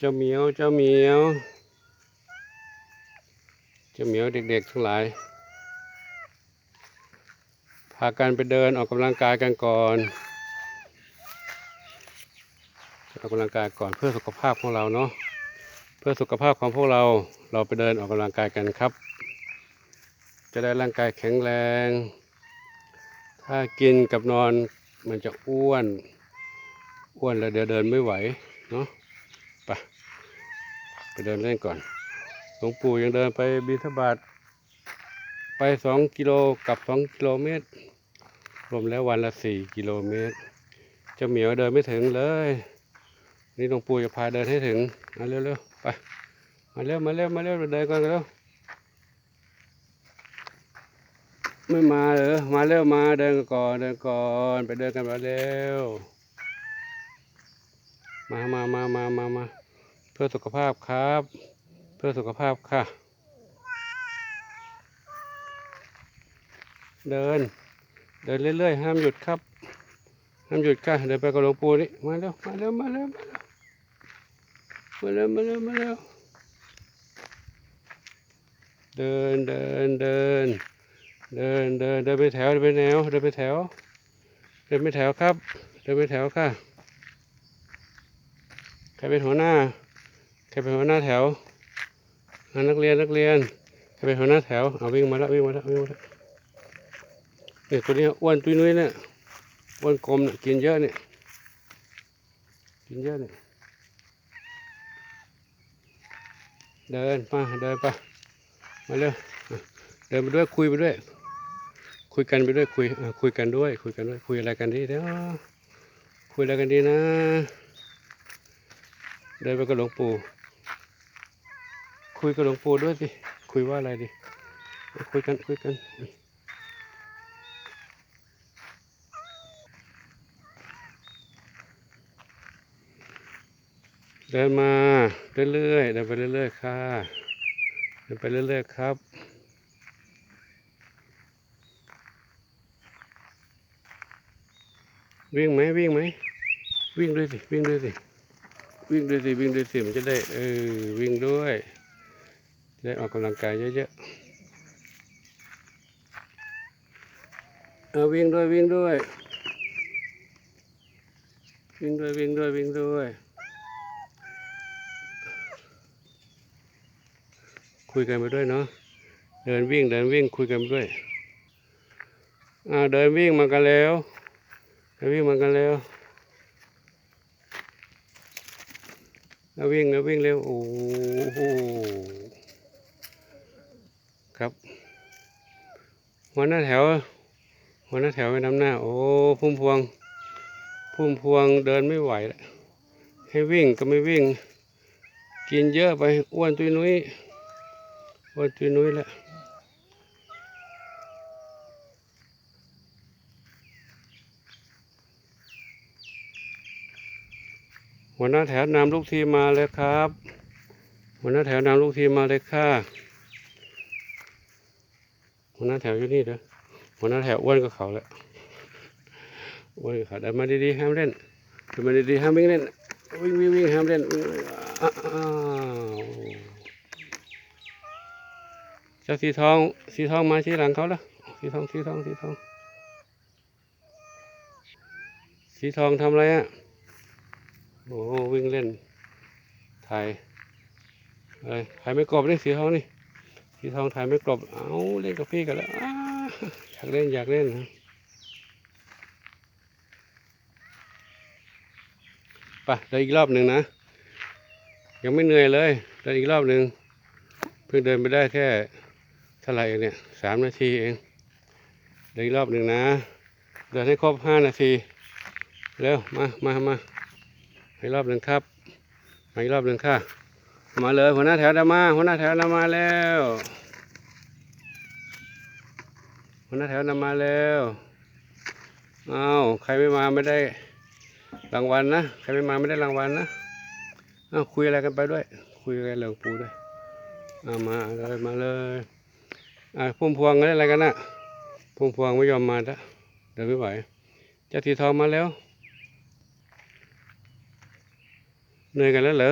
เจ้าเหมียว เจ้าเหมียว เจ้าเหมียวเด็กๆทั้งหลาย พากันไปเดินออกกำลังกายกันก่อน ออกกำลังกายก่อนเพื่อสุขภาพของเราเนาะ เพื่อสุขภาพของพวกเรา เราไปเดินออกกำลังกายกันครับ จะได้ร่างกายแข็งแรง ถ้ากินกับนอนมันจะอ้วน อ้วนแล้วเดี๋ยวเดินไม่ไหวเนาะ เดินเล่นก่อน หลวงปู่ยังเดินไปบิณฑบาตไปสองกิโลกับสองกิโลเมตร รวมแล้ววันละสี่กิโลเมตร เจ้าเหมียวเดินไม่ถึงเลย นี่หลวงปู่จะพาเดินให้ถึง มาเร็วๆไป มาเร็วมาเร็วมาเร็วเดินก่อนเร็วไม่มาเหรอมาเร็วมาเดินก่อนเดินก่อนไปเดินกันมาเร็ว มามามามามามา พื่อสุขภาพครับ เพื่อสุขภาพค่ะ เดิน เดินเรื่อยๆ ห้ามหยุดครับ ห้ามหยุดค่ะ เดินไปกับหลวงปู่นี่ มาเร็ว มาเร็ว มาเร็ว มาเร็ว มาเร็ว มาเร็ว เดิน เดิน เดิน เดิน เดิน เดินไปแถว เดินไปแนว เดินไปแถว เดินไปแถวครับ เดินไปแถวค่ะ ใครเป็นหัวหน้า ใครเป็นหัวหน้าแถวอ่านักเรียนนักเรียนใครเป็นหัวหน้าแถวเอาวิ่งมาแล้ววิ่งมาแล้ววิ่งมาแล้วเนี่ยตัวนี้อ้วนตุ้ยนุ้ยเนี่ยอ้วนกลมเนี่ยกินเยอะเนี่ยกินเยอะเนี่ยเดินมาเดินไปมาเร็วเดินไปด้วยคุยไปด้วย คุยกันไปด้วยคุยคุยกันด้วย คุยกันด้วยคุยอะไรกันดีเดี๋ยวคุยอะไรกันดีนะ เดินไปกับหลวงปู่ คุยกับหลวงปู่ด้วยสิ คุยว่าอะไรดิ คุยกันคุยกัน เดินมาเรื่อยๆเดินไปเรื่อยๆค่ะเดินไปเรื่อยๆครับวิ่งไหมวิ่งไหมวิ่งด้วยสิวิ่งด้วยสิวิ่งด้วยสิวิ่งด้วยสิมันจะได้เออวิ่งด้วย ได้ออกกำลังกายเยอะๆเอาวิ่งด้วยวิ่งด้วย วิ่งด้วยวิ่งด้วยวิ่งด้วย คุยกันไปด้วยเนาะเดินวิ่งเดินวิ่งคุยกันไปด้วยอ่าเดินวิ่งมากันแล้วเดินวิ่งมากันแล้วแล้ววิ่งแล้ววิ่งเร็วโอ้โห ครับ หัวหน้าแถว หัวหน้าแถวไปนำหน้า โอ้พุ่มพวง พุ่มพวงเดินไม่ไหวแล้วให้วิ่งก็ไม่วิ่ง กินเยอะไปอ้วนตุยนุ้ยอ้วนตุยนุ้ยแล้วหัวหน้าแถวนำลูกทีมมาเลยครับ หัวหน้าแถวนำลูกทีมมาเลยค่ะ หัวหน้าแถวอยู่นี่เด้อหัวหน้าแถวอ้วนกับเขาแล้วอ้วนกับเขาเดินมาดีๆห้ามเล่นเดินมาดีๆห้ามวิ่งเล่นวิ่งวิ่งวิ่งห้ามเล่นวิ่งอ้าวเจ้าสีทองสีทองมาที่หลังเขาแล้วสีทองสีทองสีทองสีทองทำอะไรอะโอ้วิ่งเล่นถ่ายอะไรถ่ายไม่กรอบนี่สีทองนี่ สีทองถ่ายไม่กรอบเอาเล่นกับพี่กันแล้วออยากเล่นอยากเล่นนะไปเดินอีกรอบหนึ่งนะ ยังไม่เหนื่อยเลยเดินอีกรอบหนึ่งเพิ่งเดินไปได้แค่เท่าไหร่เองเนี่ยสามนาทีเองเดินอีกรอบหนึ่งนะเดินให้ครบห้านาทีเร็วมามามาอีกรอบหนึ่งครับมาอีกรอบหนึ่งค่ะ มาเลยหัวหน้าแถวดามาหัวหน้าแถวดามาแล้วหัวหน้าแถวดามาแล้วอ้าวใครไม่มาไม่ได้รางวัลนะใครไม่มาไม่ได้รางวัลนะอ้าวคุยอะไรกันไปด้วย คุยกันเรื่องปูด้วยเอามาเลยมาเลยอ่าพุ่มพวงอะไรกันนะพุ่มพวงไม่ยอมมาละเดินไม่ไหวเจ้าทีทองมาแล้วเหนื่อยกันแล้วเหรอ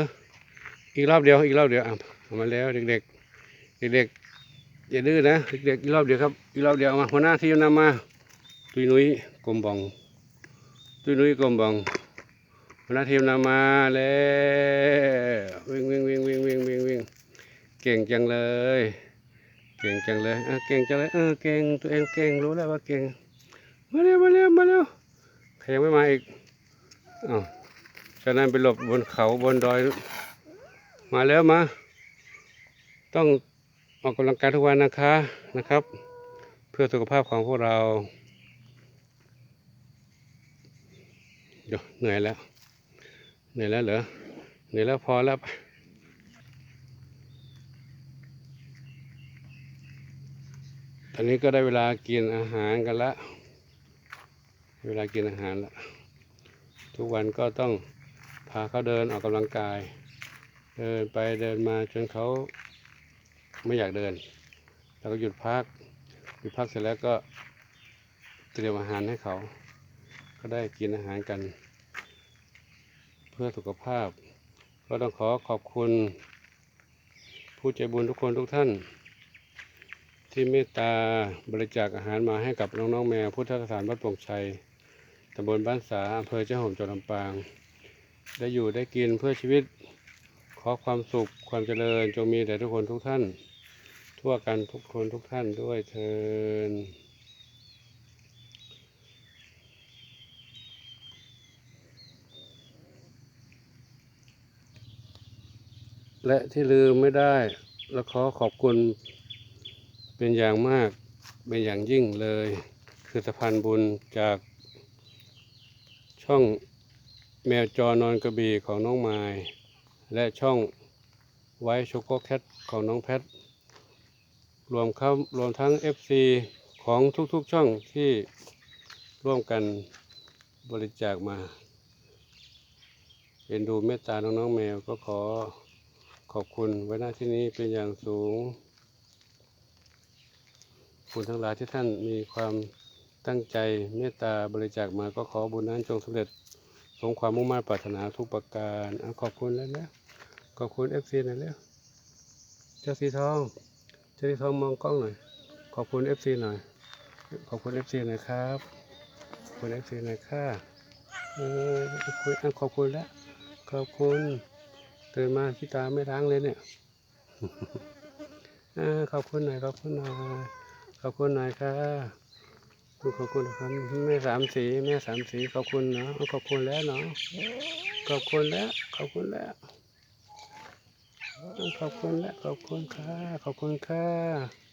อีกรอบเดียวอีกรอบเดียวอะเอามาแล้วเด็กๆเด็กๆอย่าดื้อนะเด็กๆอีกรอบเดียวครับอีกรอบเดียวเอามาหัวหน้าทีมนำมาตุยนุ้ยกลมบองตุยนุ้ยกลมบองหัวหน้าทีมนำมาแล้ววิ่งวิ่งวิ่งวิ่งวิ่งวิ่งวิ่งเก่งจังเลย เก่งจังเลยเออเก่งจังเลยเออเก่งตัวเองเก่งรู้แล้วว่าเก่งมาเร็วมาเร็วมาเร็วใครยังไม่มาอีกอ้าวฉะนั้นไปหลบบนเขาบนดอย มาแล้วมา ต้องออกกำลังกายทุกวันนะคะนะครับ เพื่อสุขภาพของพวกเราเดี๋ยวเหนื่อยแล้วเหนื่อยแล้วเหรอเหนื่อยแล้วพอแล้วตอนนี้ก็ได้เวลากินอาหารกันละเวลากินอาหารละทุกวันก็ต้องพาเขาเดินออกกำลังกาย เดินไปเดินมาจนเขาไม่อยากเดินแล้วก็หยุดพัก หยุดพักเสร็จแล้วก็เตรียมอาหารให้เขา ก็ได้กินอาหารกัน เพื่อสุขภาพ ก็ต้องขอขอบคุณ ผู้ใจบุญทุกคนทุกท่าน ที่เมตตาบริจาคอาหารมาให้กับน้องๆแมวพุทธสถานวัดปงชัยตำบลบ้านสาอำเภอเจ้าห่มจังหวัดลำปาง ได้อยู่ได้กินเพื่อชีวิต อความสุขความเจริญจงมีแด่ทุกคนทุกท่าน ทั่วกันทุกคนทุกท่านด้วยเทินและที่ลืมไม่ได้และขอขอบคุณเป็นอย่างมากเป็นอย่างยิ่งเลย คือสะพานบุญจากช่องแมวจอนอนกระบี่ของน้องไม้ และช่องไว้โชโกแคทของน้องแพท รวมเข้ารวมทั้ง FC ของทุกๆช่องที่ร่วมกันบริจาคมาเอ็นดูเมตตาน้องๆแมวก็ขอขอบคุณไว้หน้าที่นี้เป็นอย่างสูง คุณทั้งหลายที่ท่านมีความตั้งใจเมตตาบริจาคมาก็ขอบุญนั้นจงสำเร็จ สมความมุ่งมั่นปรารถนาทุกประการอขอบคุณแล้วนะขอบคุณเอฟซีหน่อยเร็วเจ้าสีทอง เจ้าสีทองมองกล้องหน่อย ขอบคุณเอฟซีหน่อย ขอบคุณเอฟซีหน่อยครับขอบคุณเอฟซีหน่อยค่ะเออขอบคุณอะขอบคุณแล้วขอบคุณตื่นมาขี้ตาไม่ล้างเลยเนี่ยอ่าขอบคุณหน่อยขอบคุณหน่อยขอบคุณหน่อยค่ะ ขอบคุณครับแม่สามสีแม่สามสีขอบคุณเนาะขอบคุณแล้วเนาะขอบคุณแล้วขอบคุณแล้วขอบคุณแล้วขอบคุณค่ะขอบคุณค่ะ